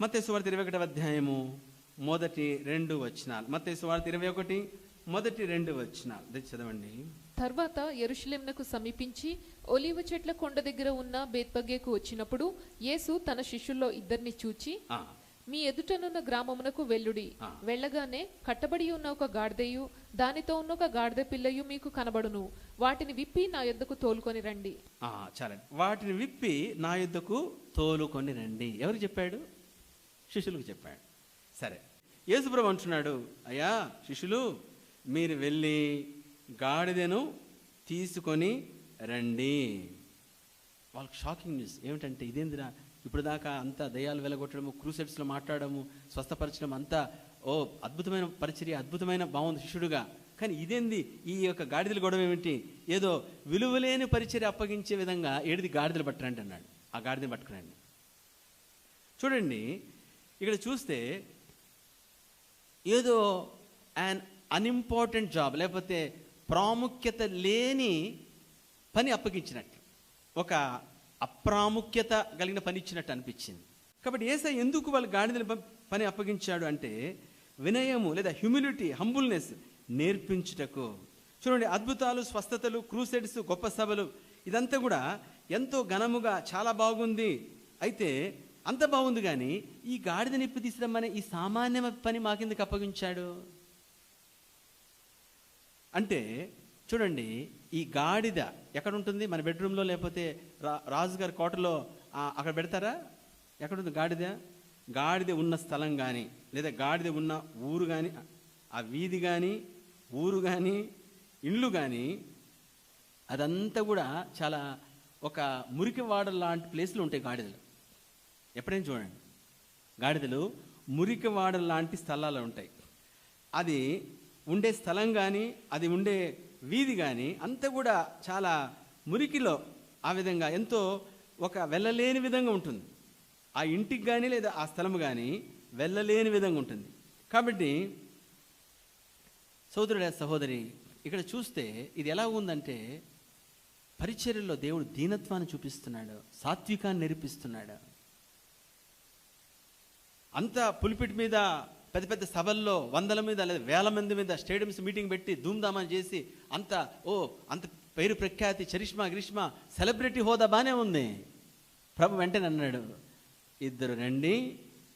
మత్తయి సువార్త ఇరవై ఒకటి అధ్యాయము మొదటి రెండు వచనాలు. మత్తయి సువార్త ఇరవై ఒకటి మొదటి రెండు వచనాలు. చదవండి. తర్వాత యెరూషలేమునకు సమీపించి ఒలీవ చెట్ల కొండ దగ్గర ఉన్న బేత్పగేకు వచ్చినప్పుడు యేసు తన శిష్యుల్లో ఇద్దరిని చూచి మీ ఎదుటనున్న గ్రామమునకు వెళ్ళుడి. ఆ. వెళ్ళగానే కట్టబడి ఉన్న ఒక గాడిదయు దానితో ఉన్న ఒక గాడిద పిల్లయు మీకు కనబడును. వాటిని విప్పి నా యొద్దకు తోలుకొని రండి. ఆ, చాలండి. వాటిని విప్పి నా యుద్ధకు తోలుకొని రండి. ఎవరు చెప్పాడు? శిష్యులకు చెప్పాడు. సరే. యేసుప్రభు అంటున్నాడు అయ్యా శిష్యులు మీరు వెళ్ళి గాడిదను తీసుకొని రండి. వాళ్ళకి షాకింగ్ న్యూస్. ఏమిటంటే ఇదేందిరా? ఇప్పుడు దాకా అంతా దయాలు వెలగొట్టడము క్రూసెట్స్లో మాట్లాడము స్వస్థపరచడం అంతా ఓ అద్భుతమైన పరిచర్య అద్భుతమైన బాగుంది శిష్యుడుగా. కానీ ఇదేంది? ఈ యొక్క గాడిదల గొడవ ఏమిటి? ఏదో విలువలేని పరిచర్య అప్పగించే విధంగా ఏడిది గాడిదలు పట్టరండి అన్నాడు. ఆ గాడిదని పట్టుకురండి. చూడండి ఇక్కడ చూస్తే ఏదో అండ్ అన్ఇంపార్టెంట్ జాబ్ లేకపోతే ప్రాముఖ్యత లేని పని అప్పగించినట్టు. ఒక అప్రాముఖ్యత కలిగిన పని ఇచ్చినట్టు అనిపించింది. కాబట్టి ఏసై ఎందుకు వాళ్ళు గాడిదల పని అప్పగించాడు అంటే వినయము లేదా హ్యూమిలిటీ హంబుల్నెస్ నేర్పించుటకు. చూడండి అద్భుతాలు స్వస్థతలు క్రూసెడ్స్ గొప్ప సభలు ఇదంతా కూడా ఎంతో ఘనముగా చాలా బాగుంది. అయితే అంత బాగుంది కానీ ఈ గాడిద నిప్పి తీసుకురమ్మనే ఈ సామాన్య పని మాకెందుకు అప్పగించాడు? అంటే చూడండి ఈ గాడిద ఎక్కడ ఉంటుంది మన బెడ్రూమ్లో లేకపోతే రా రాజుగారి కోటలో అక్కడ పెడతారా? ఎక్కడుంది గాడిద? గాడిద ఉన్న స్థలం కానీ లేదా గాడిద ఉన్న ఊరు కానీ ఆ వీధి కానీ ఊరు కానీ ఇండ్లు కానీ అదంతా కూడా చాలా ఒక మురికివాడ లాంటి ప్లేస్లు ఉంటాయి గాడిదలు. ఎప్పుడైనా చూడండి. గాడిదలు మురికివాడ లాంటి స్థలాలు ఉంటాయి. అది ఉండే స్థలం కానీ అది ఉండే వీధి కానీ అంతా కూడా చాలా మురికిలో ఆ విధంగా ఎంతో ఒక వెళ్ళలేని విధంగా ఉంటుంది. ఆ ఇంటికి కానీ లేదా ఆ స్థలం కానీ వెళ్ళలేని విధంగా ఉంటుంది. కాబట్టి సోదరుడ సహోదరి ఇక్కడ చూస్తే ఇది ఎలా ఉందంటే పరిచర్యలో దేవుడు దీనత్వాన్ని చూపిస్తున్నాడు సాత్వికాన్ని నేర్పిస్తున్నాడు. అంత పులిపిట్ మీద పెద్ద పెద్ద సభల్లో వందల మీద లేదా వేల మంది మీద స్టేడియంస్ మీటింగ్ పెట్టి ధూమ్ధామా చేసి అంత ఓ అంత పేరు ప్రఖ్యాతి చరిష్మా గ్రీష్మా సెలబ్రిటీ హోదా బాగానే ఉంది. ప్రభు వెంటనే అన్నాడు ఇద్దరు రండి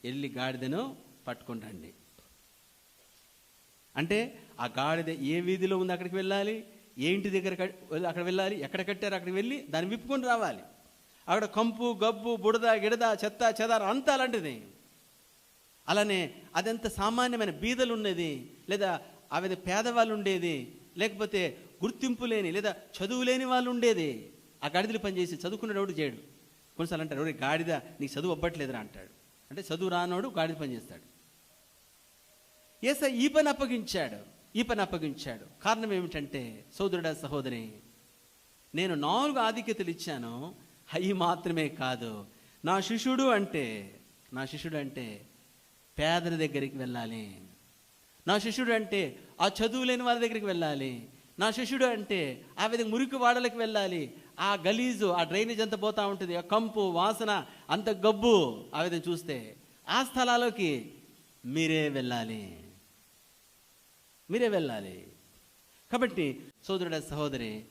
వెళ్ళి గాడిదను పట్టుకుని రండి. అంటే ఆ గాడిద ఏ వీధిలో ఉంది అక్కడికి వెళ్ళాలి? ఏ ఇంటి దగ్గర అక్కడ వెళ్ళాలి? ఎక్కడ కట్టారు? అక్కడికి వెళ్ళి దాన్ని విప్పుకొని రావాలి. అక్కడ కంపు గబ్బు బుడద గిడద చెత్త చెదారం అంతా అలాంటిది. అలానే అదంత సామాన్యమైన బీదలు ఉన్నది లేదా ఆవిడ పేదవాళ్ళు ఉండేది లేకపోతే గుర్తింపు లేని లేదా చదువు లేని వాళ్ళు ఉండేది ఆ గాడిదలు పనిచేసి చదువుకునేటోడు చేయడు కొన్నిసార్లు అంటారు ఎవరి గాడిద నీకు చదువు అవ్వట్లేదురా అంటాడు. అంటే చదువు రానోడు గాడిద పనిచేస్తాడు. ఏస ఈ పని అప్పగించాడు ఈ పని అప్పగించాడు. కారణం ఏమిటంటే సోదరుడా సహోదరి నేను నాలుగు ఆధిక్యతలు ఇచ్చాను. అవి మాత్రమే కాదు నా శిష్యుడు అంటే నా శిష్యుడు అంటే పేదల దగ్గరికి వెళ్ళాలి. నా శిష్యుడు అంటే ఆ చదువు లేని వాళ్ళ దగ్గరికి వెళ్ళాలి. నా శిష్యుడు అంటే ఆ విధంగా మురికి వాడలకు వెళ్ళాలి. ఆ గలీజు ఆ డ్రైనేజ్ అంతా పోతూ ఉంటుంది? ఆ కంపు వాసన అంత గబ్బు ఆ విధంగా చూస్తే ఆ స్థలాల్లోకి మీరే వెళ్ళాలి. మీరే వెళ్ళాలి. కాబట్టి సోదరుడ సహోదరి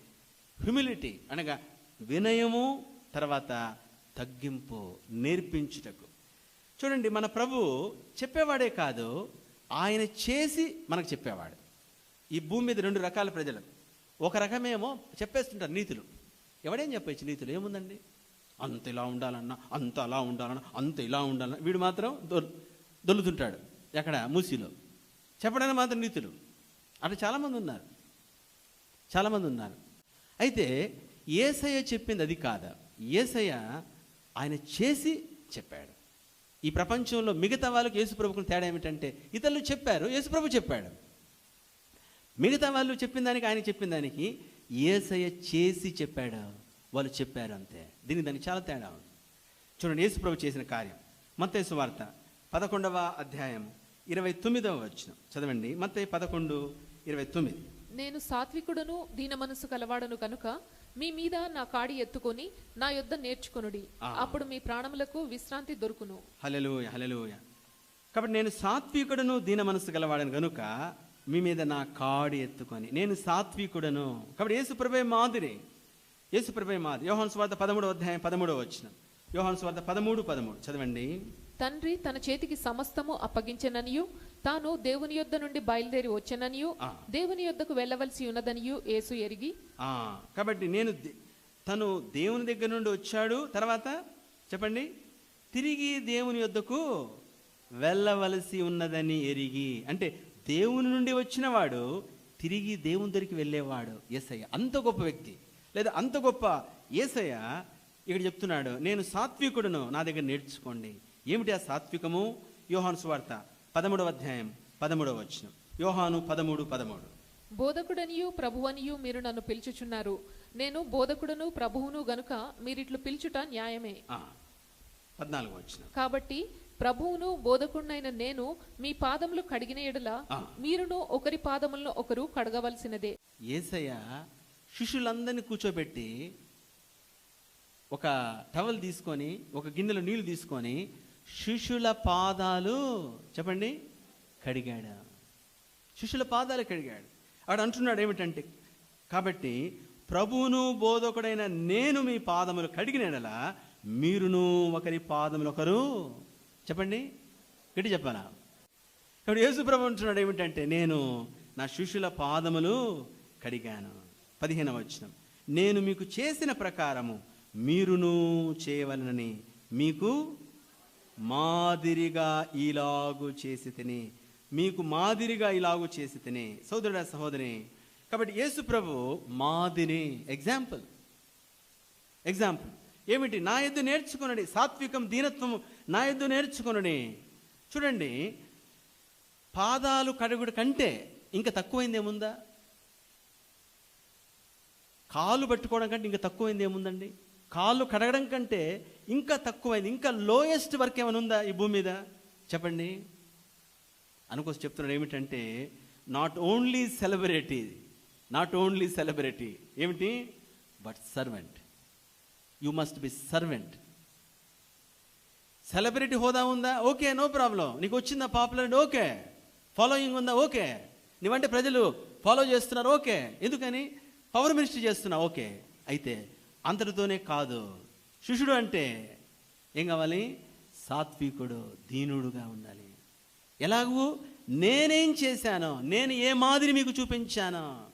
హ్యూమిలిటీ అనగా వినయము తర్వాత తగ్గింపు నేర్పించుటకు. చూడండి మన ప్రభు చెప్పేవాడే కాదు ఆయన చేసి మనకు చెప్పేవాడు. ఈ భూమి మీద రెండు రకాల ప్రజలు. ఒక రకమేమో చెప్పేస్తుంటారు నీతులు. ఎవడేం చెప్పచ్చు నీతులు? ఏముందండి? అంత ఇలా ఉండాలన్నా అంత అలా ఉండాలన్నా అంత ఇలా ఉండాలన్నా. వీడు మాత్రం దొల్లుతుంటాడు ఎక్కడ? మూసిలో. చెప్పడానికి మాత్రం నీతులు. అట్లా చాలామంది ఉన్నారు. చాలామంది ఉన్నారు. అయితే ఏసయ్య చెప్పింది అది కాదా. ఏసయ్య ఆయన చేసి చెప్పాడు. ఈ ప్రపంచంలో మిగతా వాళ్ళకి యేసుప్రభుకు తేడా ఏమిటంటే ఇతరులు చెప్పారు యేసుప్రభు చెప్పాడు. మిగతా వాళ్ళు చెప్పిన దానికి ఆయన చెప్పిన దానికి ఏసయ్య చేసి చెప్పాడు. వాళ్ళు చెప్పారు అంతే. దీనికి దానికి చాలా తేడా ఉంది. చూడండి యేసుప్రభు చేసిన కార్యం. మత్తేసు వార్త పదకొండవ అధ్యాయం ఇరవై తొమ్మిదవ వచ్చిన చదవండి. మత్తయి పదకొండు ఇరవై తొమ్మిది. నేను సాత్వికుడును దీన మనసు కలవాడను కనుక మీ మీద నా కాడి ఎత్తుకొని నా యొద్ద నేర్చుకొనుడి. అప్పుడు మీ ప్రాణములకు విశ్రాంతి దొరుకును. హలెలూయ హలెలూయ కాబట్టి నేను సాత్వికుడను దీన మనసు గలవాడను గనుక మీ మీద నా కాడి ఎత్తుకొని. నేను సాత్వికుడను. కాబట్టి యేసుప్రభే మాదిరి. యేసుప్రభే మాదిరి. యోహాను స్వార్థ పదమూడవ అధ్యాయం పదమూడవ వచ్చిన యోహాను స్వార్థ పదమూడు పదమూడు. చదవండి. తండ్రి తన చేతికి సమస్తము అప్పగించెననియు తాను దేవుని యొద్ద నుండి బయలుదేరి వచ్చెననియు. దేవుని యొద్దకు వెళ్ళవలసి ఉన్నదనియు యేసు ఎరిగి. ఆ, కాబట్టి నేను తను దేవుని దగ్గర నుండి వచ్చాడు తర్వాత చెప్పండి తిరిగి దేవుని యొద్దకు వెళ్ళవలసి ఉన్నదని ఎరిగి. అంటే దేవుని నుండి వచ్చినవాడు తిరిగి దేవుని దగ్గరికి వెళ్ళేవాడు ఏసయ్య. అంత గొప్ప వ్యక్తి. లేదా అంత గొప్ప ఏసయ్య ఇక్కడ చెప్తున్నాడు నేను సాత్వికుడును నా దగ్గర నేర్చుకోండి. ఏమిటి ఆ సాత్వికము? యోహాను స్వార్త పదమూడవ అధ్యాయం పదమూడవ వచనం. యోహాను పదమూడు పదమూడు. బోధకుడనియు ప్రభువనియు మీరు నన్ను పిలుచుచున్నారు. నేను బోధకుడును ప్రభువును గనుక మీరిట్లు పిలుచుట న్యాయమే. పద్నాలుగు వచ్చిన కాబట్టి ప్రభువును బోధకుడినైన నేను మీ పాదములు కడిగిన ఎడల. మీరును ఒకరి పాదములను ఒకరు కడగవలసినదే. ఏసయ్య శిష్యులందరినీ కూర్చోబెట్టి ఒక టవల్ తీసుకొని ఒక గిన్నెలో నీళ్ళు తీసుకొని శిష్యుల పాదాలు చెప్పండి కడిగాడు? శిష్యుల పాదాలు కడిగాడు. ఆడు అంటున్నాడు ఏమిటంటే కాబట్టి ప్రభువును బోధకుడైన నేను మీ పాదములు కడిగినలా మీరును ఒకరి పాదములు ఒకరు చెప్పండి గట్టి చెప్పాలా? కాబట్టి యేసు ప్రభు అంటున్నాడు ఏమిటంటే నేను నా శిష్యుల పాదములు కడిగాను. పదిహేనవ వచనం. నేను మీకు చేసిన ప్రకారము మీరును చేయవలనని మీకు మాదిరిగా ఇలాగు చేసి తిని మీకు మాదిరిగా ఇలాగు చేసి తిని సోదరుడ సహోదరి. కాబట్టి యేసు ప్రభు మాదిరి ఎగ్జాంపుల్. ఎగ్జాంపుల్. ఏమిటి? నా ఎద్దు నేర్చుకునడి సాత్వికం దీనత్వము నా ఎద్దు నేర్చుకునడి. చూడండి పాదాలు కడుగుడు కంటే ఇంకా తక్కువైంది ఏముందా కాలు పట్టుకోవడం కంటే ఇంకా తక్కువైంది ఏముందండి కాళ్ళు కడగడం కంటే ఇంకా తక్కువైంది. ఇంకా లోయెస్ట్ వర్క్ ఏమైనా ఉందా ఈ భూమి మీద? చెప్పండి. అనుకోసి చెప్తున్నాడు ఏమిటంటే not only celebrity not only celebrity ఏమిటి? But servant you must be servant celebrity హోదా ఉందా? ఓకే నో ప్రాబ్లం నీకు వచ్చిందా పాపులారిటీ ఓకే. ఫాలోయింగ్ ఉందా? ఓకే. నీవంటే ప్రజలు ఫాలో చేస్తున్నారు ఓకే. ఎందుకని? పవర్ మినిస్ట్రీ చేస్తున్నా ఓకే. అయితే అంతటితోనే కాదు. శిష్యుడు అంటే ఏం కావాలి? సాత్వికుడు దీనుడుగా ఉండాలి. ఎలాగూ నేనేం చేశానో నేను ఏ మాదిరి మీకు చూపించానో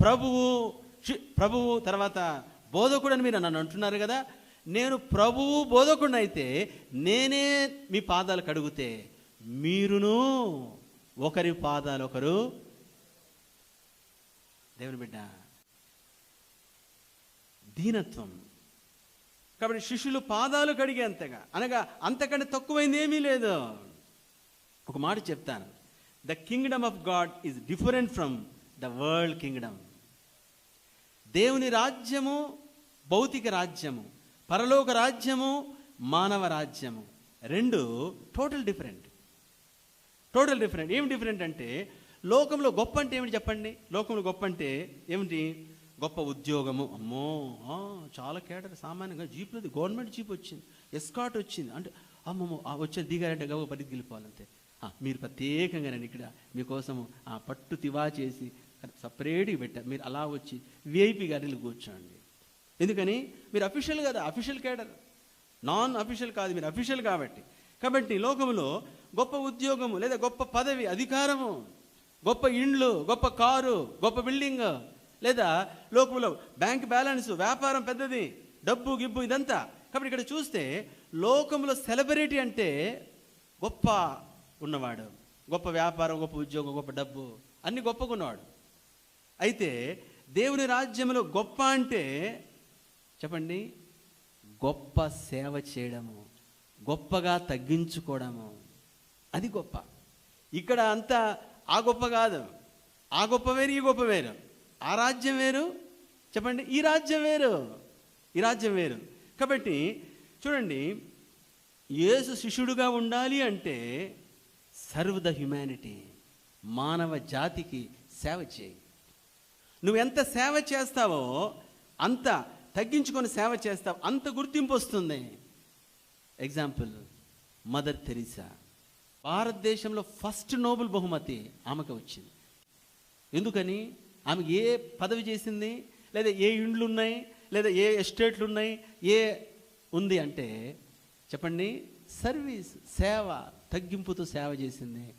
ప్రభువు శి- ప్రభువు తర్వాత బోధకుడని మీరు నన్ను అంటున్నారు కదా నేను ప్రభువు బోధకుడిని అయితే నేనే మీ పాదాలు కడుగుతే మీరును ఒకరి పాదాలు ఒకరు దేవుని బిడ్డ. దీనత్వం. కాబట్టి శిష్యులు పాదాలు కడిగే అంతగా. అనగా అంతకంటే తక్కువైంది ఏమీ లేదు. ఒక మాట చెప్తాను. The kingdom of God is different from the world kingdom దేవుని రాజ్యము భౌతిక రాజ్యము పరలోక రాజ్యము మానవ రాజ్యము. రెండు టోటల్ డిఫరెంట్ టోటల్ డిఫరెంట్ ఏం డిఫరెంట్ అంటే లోకంలో గొప్ప అంటే ఏమిటి చెప్పండి? లోకంలో గొప్ప అంటే ఏమిటి? గొప్ప ఉద్యోగము. అమ్మో చాలా కేటర్ సామాన్యంగా జీప్లో గవర్నమెంట్ జీప్ వచ్చింది. ఎస్కాట్ వచ్చింది. అంటే అమ్మమ్మో ఆ వచ్చే దిగారంటే గవ పరిధి వెళ్ళిపోవాలంతే. ఆ, మీరు ప్రత్యేకంగా నేను ఇక్కడ. మీకోసము ఆ పట్టు తివా చేసి సపరేట్గా పెట్టారు మీరు అలా వచ్చి విఐపి గారిని కూర్చోండి. ఎందుకని? మీరు అఫీషియల్ కదా అఫీషియల్ కేడర్. నాన్ అఫీషియల్ కాదు మీరు అఫీషియల్ కాబట్టి. కాబట్టి లోకంలో గొప్ప ఉద్యోగము లేదా గొప్ప పదవి అధికారము గొప్ప ఇండ్లు గొప్ప కారు గొప్ప బిల్డింగ్ లేదా లోకంలో బ్యాంక్ బ్యాలెన్స్ వ్యాపారం పెద్దది డబ్బు గిబ్బు ఇదంతా. కాబట్టి ఇక్కడ చూస్తే లోకంలో సెలబ్రిటీ అంటే గొప్ప ఉన్నవాడు. గొప్ప వ్యాపారం గొప్ప ఉద్యోగం గొప్ప డబ్బు అన్ని గొప్పగా ఉన్నవాడు. అయితే దేవుని రాజ్యంలో గొప్ప అంటే చెప్పండి గొప్ప సేవ చేయడము గొప్పగా తగ్గించుకోవడము. అది గొప్ప. ఇక్కడ అంతా ఆ గొప్ప కాదు. ఆ గొప్ప వేరు ఈ గొప్ప వేరు. ఆ రాజ్యం వేరు? చెప్పండి ఈ రాజ్యం వేరు? ఈ రాజ్యం వేరు. కాబట్టి చూడండి యేసు శిష్యుడుగా ఉండాలి అంటే సర్వ్ ద హ్యుమానిటీ మానవ జాతికి సేవ చేయి. నువ్వు ఎంత సేవ చేస్తావో అంత తగ్గించుకొని సేవ చేస్తావు అంత గుర్తింపు వస్తుంది. ఎగ్జాంపుల్ మదర్ తెరీసా భారతదేశంలో ఫస్ట్ నోబెల్ బహుమతి ఆమెకు వచ్చింది. ఎందుకని? ఆమె ఏ పదవి చేసింది లేదా ఏ ఇండ్లు ఉన్నాయి లేదా ఏ ఎస్టేట్లు ఉన్నాయి ఏ ఉంది అంటే చెప్పండి సర్వీస్ సేవ తగ్గింపుతో సేవ చేసింది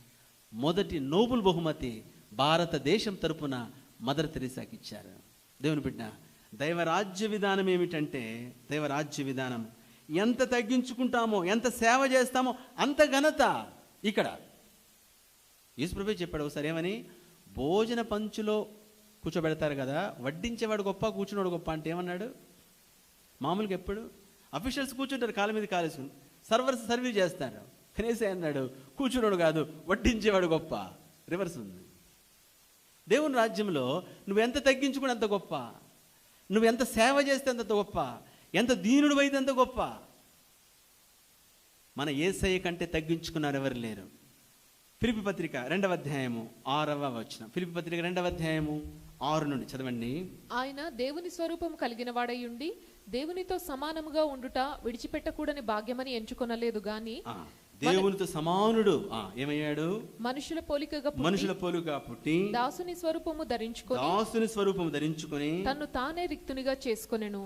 మొదటి నోబుల్ బహుమతి భారతదేశం తరపున మదర్ తెరీసాకి ఇచ్చారు. దేవుని బిడ్డ దైవరాజ్య విధానం ఏమిటంటే దైవరాజ్య విధానం ఎంత తగ్గించుకుంటామో ఎంత సేవ చేస్తామో అంత ఘనత ఇక్కడ. యేసుప్రభు చెప్పాడు ఒకసారి ఏమని? భోజన పంచులో కూర్చోబెడతారు కదా వడ్డించేవాడు గొప్ప కూర్చున్నాడు గొప్ప అంటే ఏమన్నాడు? మామూలుగా ఎప్పుడు? అఫీషియల్స్ కూర్చుంటారు కాళ్ళ మీద కాలేసుకుని సర్వర్స్ సర్వీస్ చేస్తారు. కనీసే అన్నాడు కూర్చున్నాడు కాదు వడ్డించేవాడు గొప్ప. రివర్స్ ఉంది. దేవుని రాజ్యంలో నువ్వు ఎంత తగ్గించుకుని అంత గొప్ప. నువ్వు ఎంత సేవ చేస్తే అంత గొప్ప. ఎంత దీనుడు అయితే అంత గొప్ప. మన ఏసయ్య కంటే తగ్గించుకున్నారు ఎవరు లేరు? ఫిలిపి పత్రిక రెండవ అధ్యాయము ఆరవ వచనం. ఫిలిపి పత్రిక రెండవ అధ్యాయము ఆరు నుండి చదవండి. ఆయన దేవుని స్వరూపం కలిగిన వాడై ఉండి దేవునితో సమానముగా ఉండుట విడిచిపెట్టకూడని భాగ్యమని ఎంచుకొనలేదు గాని దేవునితో సమానుడు ఏమయ్యాడు? మనుషుల పోలికగా మనుషుల పోలుగా పుట్టి దాసుని స్వరూపము ధరించుకొని దాసుని స్వరూపం ధరించుకొని తన్ను తానే రిక్తునిగా చేసుకొనెను.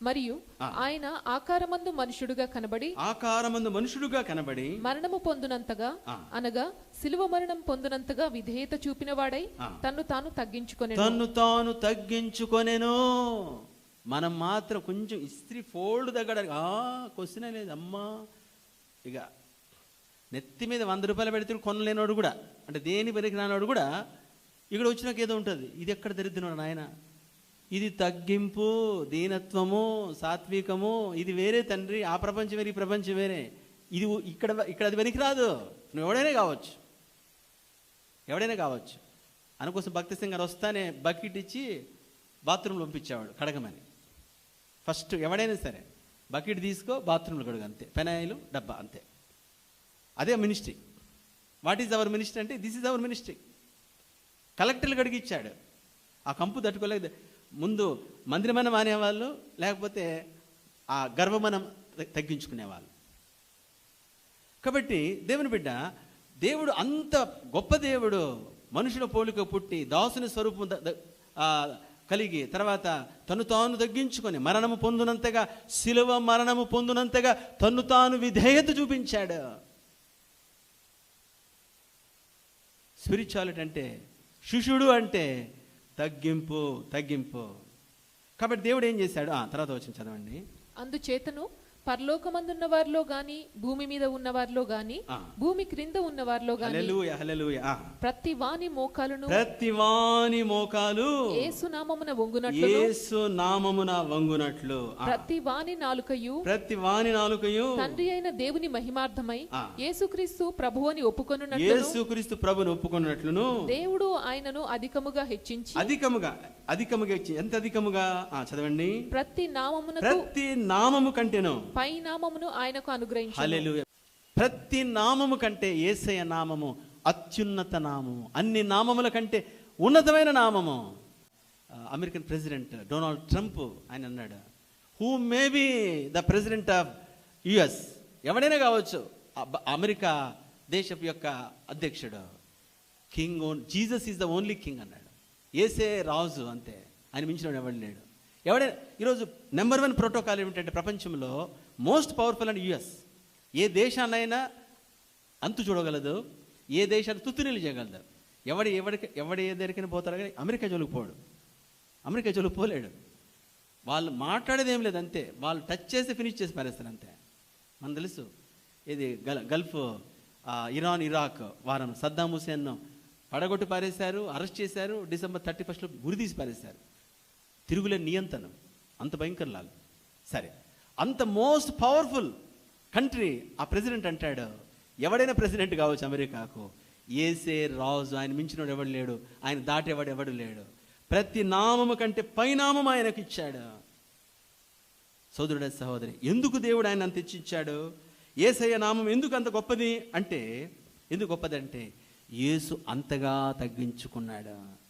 మరియు. ఆయన ఆకారమందు మనుషుడుగా కనబడి ఆకారమందు మనుషుడుగా కనబడి మరణము పొందునంతగా. అనగా సిలువ మరణం పొందునంతగా విధేయత చూపినవాడై. తన్ను తాను తగ్గించుకొనెను తన్ను తాను తగ్గించుకొనెను మనం మాత్రం కొంచెం ఇస్త్రీ ఫోల్డ్ దగ్గర ఆ క్వశ్చనే లేదు అమ్మా ఇక నెత్తి మీద వంద రూపాయలు పెడితే కొనలేనోడు కూడా అంటే దేని పనికి రానోడు కూడా ఇక్కడ వచ్చినాక ఏదో ఉంటుంది ఇది ఎక్కడ దరిద్రనాడు నాయన ఇది తగ్గింపు దీనత్వము సాత్వికము ఇది వేరే తండ్రి ఆ ప్రపంచం వేరే ఈ ప్రపంచం వేరే. ఇది ఇక్కడ ఇక్కడ అది పనికిరాదు నువ్వు ఎవడైనా కావచ్చు. ఎవడైనా కావచ్చు. అనుకోసం భక్తి సింగ్ గారు వస్తానే బకెట్ ఇచ్చి బాత్రూంలో పంపించేవాడు కడగమని. ఫస్ట్ ఎవడైనా సరే బకెట్ తీసుకో బాత్రూంలో కడుగు అంతే. పెనాయిలు డబ్బా అంతే. అదే ministry. What is our ministry అంటే దిస్ ఈజ్ అవర్ మినిస్ట్రీ. కలెక్టర్లు కడిగిచ్చాడు. ఆ కంపు తట్టుకోలేక ముందు మందిరమనం మానేవాళ్ళు లేకపోతే ఆ గర్వమనం తగ్గించుకునేవాళ్ళు. కాబట్టి దేవుని బిడ్డ దేవుడు అంత గొప్ప దేవుడు మనుషుల పోలిక పుట్టి దాసుని స్వరూపం కలిగి తర్వాత తను తాను తగ్గించుకొని మరణము పొందునంతగా శిలువ మరణము పొందునంతగా తను తాను విధేయత చూపించాడు. స్పిరిచువాలిటీ అంటే శిష్యుడు అంటే తగ్గింపు తగ్గింపు. కాబట్టి దేవుడు ఏం చేశాడు? ఆ, తర్వాత వచ్చిన చదవండి. అందుచేతను పరలోకమందున్న వారిలో గాని భూమి మీద ఉన్న వారిలో గాని. భూమి క్రింద ఉన్న వారిలో గాని. ప్రతి వాని మోకాలును ప్రతి వాని మోకాలు ఏసునామమున వంగునట్లు యేసు నామమున వంగునట్లు. ప్రతి వాని నాలుకయు ప్రతి వాని నాలుకయు తండ్రి అయిన దేవుని మహిమార్థమై. యేసుక్రీస్తు ప్రభువని ఒప్పుకొనున్నట్లు యేసుక్రీస్తు ప్రభుని ఒప్పుకున్నట్లును దేవుడు ఆయనను అధికముగా హెచ్చించి అధికముగా అధికముగా ఎంత అధికముగా చదవండి ప్రతి నామమునకు ప్రతి నామము కంటేను పై నామమును ఆయనకు అనుగ్రహించి ప్రతి నామము కంటే ఏసయ నామము అత్యున్నత నామము. అన్ని నామముల కంటే ఉన్నతమైన నామము. అమెరికన్ ప్రెసిడెంట్ డొనాల్డ్ ట్రంప్ ఆయన అన్నాడు who may be the president of US ఎవడైనా కావచ్చు. అమెరికా దేశపు యొక్క అధ్యక్షుడు. King own Jesus is the only king అన్నాడు. ఏసే రాజు అంతే. ఆయన మించిన ఎవడు లేడు. ఎవడైనా ఈరోజు నెంబర్ వన్ ప్రోటోకాల్ ఏమిటంటే ప్రపంచంలో మోస్ట్ పవర్ఫుల్ అండ్ యుఎస్. ఏ దేశాన్నైనా అంతు చూడగలదు ఏ దేశాన్ని తుత్తునీళ్ళు చేయగలదు. ఎవడి ఎవడికి ఎవడి ఏ దగ్గరికి పోతాడు కానీ అమెరికా జోలికి పోడు. అమెరికా జోలికి పోలేడు. వాళ్ళు మాట్లాడేది ఏం లేదు అంతే. వాళ్ళు టచ్ చేసి ఫినిష్ చేసి పారేస్తారు అంతే. మనకు తెలుసు ఇది గల్ గల్ఫ్ ఇరాన్ ఇరాక్ వారం సద్దాం హుసేన్ను పడగొట్టి పారేశారు అరెస్ట్ చేశారు డిసెంబర్ థర్టీ ఫస్ట్లో గురి తీసి పారేశారు. తిరుగులే నియంత్రణ. అంత భయంకరలాలు సరే. అంత మోస్ట్ పవర్ఫుల్ కంట్రీ ఆ ప్రెసిడెంట్ అంటాడు. ఎవడైనా ప్రెసిడెంట్ కావచ్చు అమెరికాకు. ఏసే రాజు ఆయన మించినోడు ఎవడు లేడు. ఆయన దాటేవాడు ఎవడు లేడు. ప్రతి నామము కంటే పైనామం ఆయనకు ఇచ్చాడు. సోదరుడ సహోదరి ఎందుకు దేవుడు ఆయన అంత ఇచ్చిచ్చాడు? ఏసయ్య నామం ఎందుకు అంత గొప్పది అంటే ఎందుకు గొప్పదంటే యేసు అంతగా తగ్గించుకున్నాడు.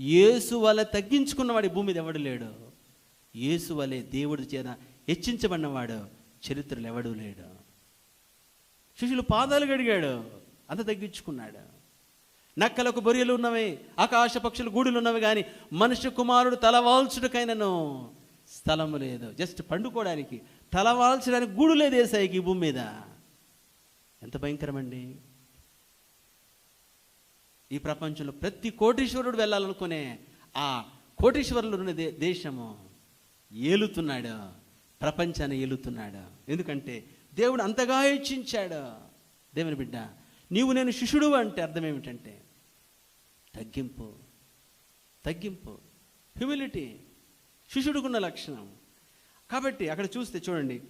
యేసు వల్ల తగ్గించుకున్నవాడు ఈ భూమి మీద ఎవడు లేడు? యేసు వలె దేవుడి చేత హెచ్చించబడినవాడు చరిత్రలు ఎవడూ లేడు. శిష్యులు పాదాలు గడిగాడు అంత తగ్గించుకున్నాడు. నక్కలకు బొరియలు ఉన్నవి ఆకాశ పక్షులు గూడులు ఉన్నవి కానీ మనుష్య కుమారుడు తలవాల్చుడికైనను స్థలము లేదు. జస్ట్ పండుకోవడానికి తలవాల్చడానికి గూడు లేదు ఏసాయికి ఈ భూమి మీద. ఎంత భయంకరమండి. ఈ ప్రపంచంలో ప్రతి కోటీశ్వరుడు వెళ్ళాలనుకునే ఆ కోటీశ్వరులు ఉన్న దే- దేశము ఏలుతున్నాడు. ప్రపంచాన్ని ఏలుతున్నాడు. ఎందుకంటే దేవుడు అంతగా హెచ్చించాడు. దేవుని బిడ్డ నీవు నేను శిష్యుడు అంటే అర్థం ఏమిటంటే తగ్గింపు తగ్గింపు హ్యూమిలిటీ శిష్యుడికున్న లక్షణం. కాబట్టి అక్కడ చూస్తే చూడండి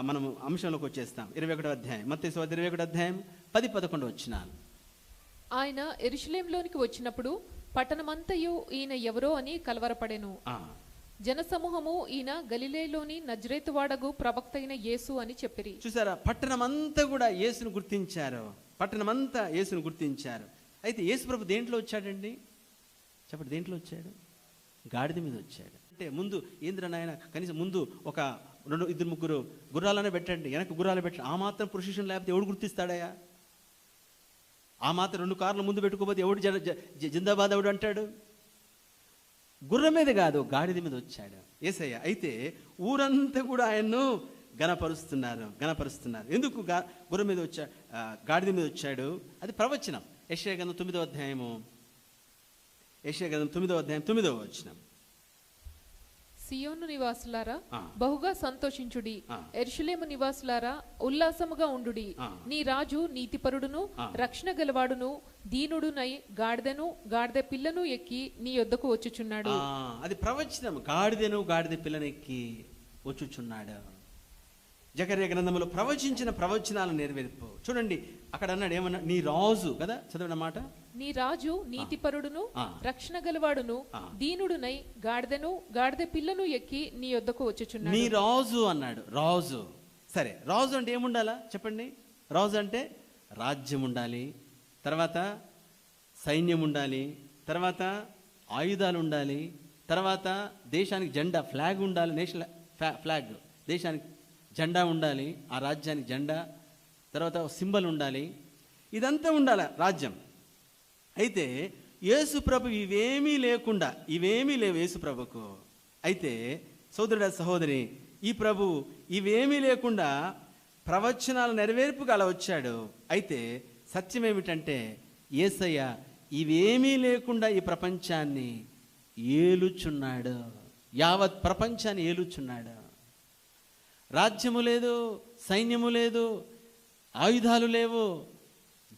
మనం అంశంలోకి వచ్చేస్తాం. ఇరవై ఒకటో అధ్యాయం. మత్తే ఇరవై ఒకటో అధ్యాయం పది పదకొండు వచ్చినాను ఆయన ఎరుషలేంలోనికి వచ్చినప్పుడు పట్టణమంతయు ఈయన ఎవరో అని కలవరపడెను. జనసమూహము ఈయన గలిలేలోని నజరేతువాడగు ప్రవక్త అయిన యేసు అని చెప్పిరి. చూసారా? పట్టణమంతా కూడా యేసును గుర్తించారు. పట్టణమంతా యేసును గుర్తించారు. అయితే యేసు ప్రభు దేంట్లో వచ్చాడండి? చెప్పండి దేంట్లో వచ్చాడు? గాడిద మీద వచ్చాడు. అంటే ముందు ఏంద్ర నాయన కనీసం ముందు ఒక రెండు ఇద్దరు ముగ్గురు గుర్రాలనే పెట్టండి. వెనక గుర్రాలు పెట్టండి ఆ మాత్రం ప్రొసిషన్ లేకపోతే ఎవడు గుర్తిస్తాడయా ఆ మాత్రం రెండు కార్లు ముందు పెట్టుకోకపోతే ఎవడు జన జ- జిందాబాద్ ఎవడు అంటాడు? గుర్రం మీద కాదు గాడిద మీద వచ్చాడు. ఏసయ్య అయితే ఊరంతా కూడా ఆయన్ను గణపరుస్తున్నారు గణపరుస్తున్నారు. ఎందుకు గా గుర్రం మీద వచ్చా గాడిద మీద వచ్చాడు? అది ప్రవచనం. యశ్య గంధం తొమ్మిదో అధ్యాయము. యశ్య గంధం తొమ్మిదో అధ్యాయం తొమ్మిదో వచనం. సియోను నివాసులారా. బహుగా సంతోషించుడి. ఎరుషలేము నివాసులారా ఉల్లాసముగా ఉండుడి. నీ రాజు నీతిపరుడును. రక్షణ గలవాడును దీనుడునై గాడిదను గాడిద పిల్లను ఎక్కి నీ యొద్దకు వచ్చుచున్నాడు అది ప్రవచనం గాడిదను గాడిద పిల్లనెక్కి వచ్చుచున్నాడు జకర్య గ్రంథంలో ప్రవచించిన ప్రవచనాలు నెరవేర్పు. చూడండి అక్కడ అన్నాడు ఏమన్నా నీ రాజు కదా చదివిన మాట. నీ రాజు నీతిపరుడును. రక్షణ గలవాడును. దీనుడునై గాడిదను గాడిద పిల్లను ఎక్కి నీ యొద్దకు వచ్చుచున్నాడు. నీ రాజు అన్నాడు రాజు. సరే రాజు అంటే ఏముండాలా? చెప్పండి. రాజు అంటే రాజ్యం ఉండాలి తర్వాత సైన్యం ఉండాలి తర్వాత ఆయుధాలు ఉండాలి తర్వాత దేశానికి జెండా ఫ్లాగ్ ఉండాలి నేషనల్ ఫ్లా- ఫ్లాగ్ దేశానికి జెండా ఉండాలి ఆ రాజ్యానికి జెండా తర్వాత సింబల్ ఉండాలి. ఇదంతా ఉండాలి రాజ్యం. అయితే యేసుప్రభు ఇవేమీ లేకుండా ఇవేమీ లేవు యేసుప్రభుకు అయితే సోదరుడ సహోదరి ఈ ప్రభు ఇవేమీ లేకుండా ప్రవచనాలు నెరవేర్పుగా అలా వచ్చాడు. అయితే సత్యం ఏమిటంటే యేసయ్య ఇవేమీ లేకుండా ఈ ప్రపంచాన్ని ఏలుచున్నాడు. యావత్ ప్రపంచాన్ని ఏలుచున్నాడు. రాజ్యము లేదు సైన్యము లేదు ఆయుధాలు లేవు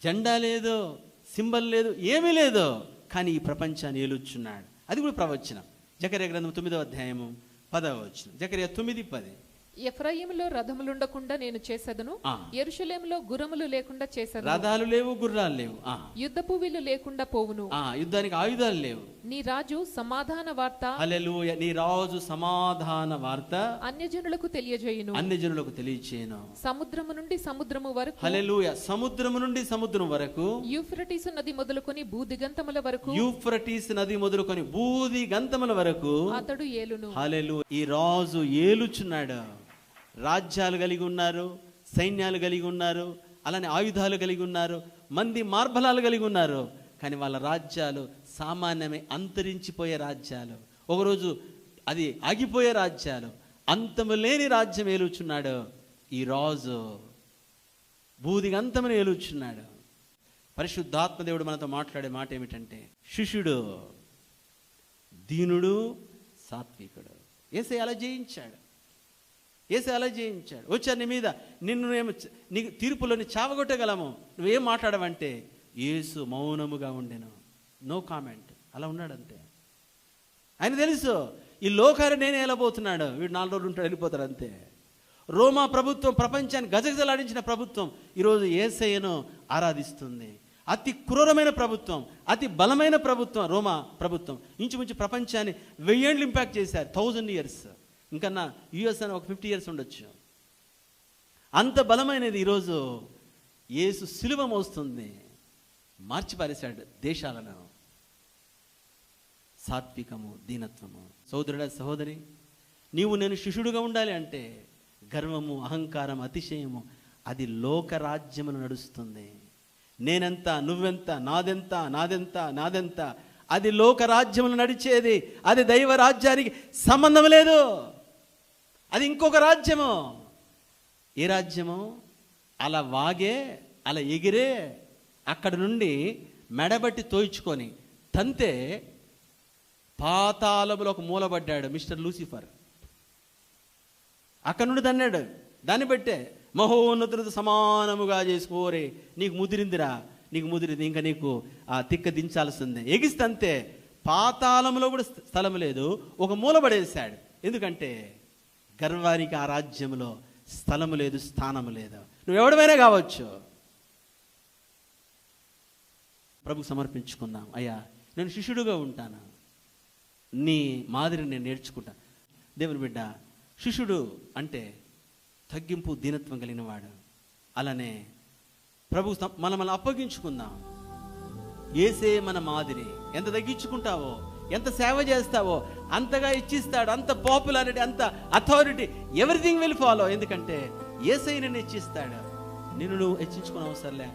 జెండా లేదు సింబల్ లేదు ఏమీ లేదు. కానీ ఈ ప్రపంచాన్ని ఏలుచున్నాడు. అది కూడా ప్రవచనం. జకర్య గ్రంథం తొమ్మిదో అధ్యాయము పదవ వచనం. జకర్య తొమ్మిది పది. ఎఫ్రాయిములో రథములుండకుండా నేను చేసేదను. ఎరుషలేములో గుర్రములు లేకుండా చేసేదను. రథాలు లేవు గుర్రాలు లేవు ఆ, యుద్ధపు వీలు లేకుండా పోవును. యుద్ధానికి ఆయుధాలు లేవు. నీ రాజు సమాధాన వార్త హల్లెలూయా నీ రాజు సమాధాన వార్త అన్యజనులకు తెలియజేయును. అన్ని జనులకు తెలియచేయను. సముద్రము నుండి సముద్రము వరకు హల్లెలూయా సముద్రము నుండి సముద్రం వరకు యూఫ్రటీసు నది మొదలుకొని భూదిగంతముల వరకు యూఫ్రటీస్ నది మొదలుకొని బూది గంతముల వరకు అతడు ఏలును. హల్లెలూ ఈ రాజు ఏలుచున్నాడు. రాజ్యాలు కలిగి ఉన్నారు సైన్యాలు కలిగి ఉన్నారు అలానే ఆయుధాలు కలిగి ఉన్నారు మంది మార్బలాలు కలిగి ఉన్నారు. కానీ వాళ్ళ రాజ్యాలు సామాన్యమే అంతరించిపోయే రాజ్యాలు. ఒకరోజు అది ఆగిపోయే రాజ్యాలు. అంతము లేని రాజ్యం ఏలుచున్నాడు. ఈ రాజు బూదిగంతమని ఏలుచున్నాడు. పరిశుద్ధాత్మ దేవుడు మనతో మాట్లాడే మాట ఏమిటంటే శిష్యుడు దీనుడు సాత్వికుడు. ఏసై అలా జయించాడు. ఏసై అలా చేయించాడు వచ్చా నీ మీద. నిన్ను మేము నీ తీర్పులోని చావగొట్టగలము. నువ్వేం మాట్లాడవంటే యేసు మౌనముగా ఉండెను. No comment. అలా ఉన్నాడంతే. ఆయన తెలుసు ఈ లోకాలు నేనే వెళ్ళబోతున్నాడు వీడు నాలుగు రోజులు ఉంటాడు వెళ్ళిపోతాడు అంతే. రోమా ప్రభుత్వం ప్రపంచాన్ని గజగజలాడించిన ప్రభుత్వం ఈరోజు ఏసయ్యను ఆరాధిస్తుంది. అతి క్రూరమైన ప్రభుత్వం అతి బలమైన ప్రభుత్వం రోమా ప్రభుత్వం. ఇంచుమించు ప్రపంచాన్ని వెయ్యేళ్ళు ఇంపాక్ట్ చేశారు. Thousand years. ఇంకన్నా యుఎస్ అని ఒక ఫిఫ్టీ ఇయర్స్ ఉండొచ్చు. అంత బలమైనది ఈరోజు ఏసు సులువ మోస్తుంది. మార్చిపారేశాడు దేశాలను. సాత్వికము దీనత్వము. సోదరుడ సహోదరి నీవు నేను శిష్యుడుగా ఉండాలి అంటే గర్వము అహంకారం అతిశయము అది లోకరాజ్యమును నడుస్తుంది. నేనెంత నువ్వెంత నాదెంత నాదెంత నాదెంత అది లోకరాజ్యములు నడిచేది అది దైవ రాజ్యానికి సంబంధం లేదు. అది ఇంకొక రాజ్యము. ఏ రాజ్యము? అలా వాగే అలా ఎగిరే అక్కడ నుండి మెడబట్టి తోయించుకొని తంతే పాతాళములో ఒక మూలబడ్డాడు మిస్టర్ లూసిఫర్. అక్కడ నుండి దన్నాడు దాన్ని బట్టే మహోన్నతులతో సమానముగా చేసుకోరే నీకు ముదిరిందిరా నీకు ముదిరింది ఇంకా నీకు ఆ తిక్క దించాల్సిందే. ఎగిస్తే అంతే పాతాళంలో కూడా స్థలం లేదు ఒక మూలబడేశాడు. ఎందుకంటే గర్వానికి ఆ రాజ్యంలో స్థలము లేదు స్థానము లేదు. నువ్వెవడమైనా కావచ్చు? ప్రభు సమర్పించుకుందాం. అయ్యా నేను శిష్యుడుగా ఉంటాను. నీ మాదిరిని నేను నేర్చుకుంటాను దేవుని బిడ్డ శిష్యుడు అంటే తగ్గింపు దీనత్వం కలిగిన వాడు అలానే ప్రభు సం- మనం మనం అప్పగించుకుందాం. ఏసే మన మాదిరి. ఎంత తగ్గించుకుంటావో? ఎంత సేవ చేస్తావో అంతగా ఇచ్చిస్తాడు అంత పాపులారిటీ అంత అథారిటీ ఎవ్రీథింగ్ విల్ ఫాలో ఎందుకంటే ఏసై నేను హెచ్చిస్తాడు నిన్ను నువ్వు హెచ్చించుకున్న అవసరంలే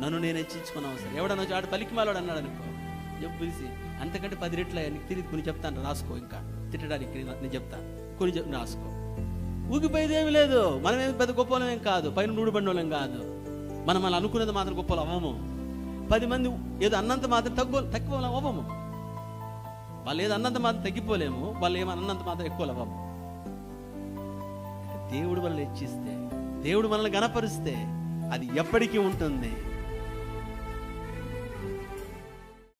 నన్ను నేను హెచ్చించుకున్న అవసరం. ఎవడన్నా ఆడు పలికిమాలోడు అన్నాడు అనుకో చెప్పు పిలిచి అంతకంటే పది రెట్ల నీకు తిరిగి కొన్ని చెప్తాను రాసుకో ఇంకా. తిట్టడానికి నేను చెప్తాను కొన్ని చెప్ రాసుకో. ఊగిపోయేది ఏమి లేదు. ఏమి పెద్ద గొప్పలం ఏం కాదు. పైన నూడు వాళ్ళం కాదు. మనం అలా అనుకునేది మాత్రం గొప్పలు అవ్వము. పది మంది ఏదో అన్నంత మాత్రం తక్కువ తక్కువ అవ్వము. వాళ్ళు ఏదన్నంత అన్నంత మాత్రం తగ్గిపోలేము. వాళ్ళు ఏమో అన్నంత మాత్రం ఎక్కువ అవ్వము దేవుడు మనల్ని హెచ్చిస్తే దేవుడు మనల్ని గణపరిస్తే అది ఎప్పటికీ ఉంటుంది.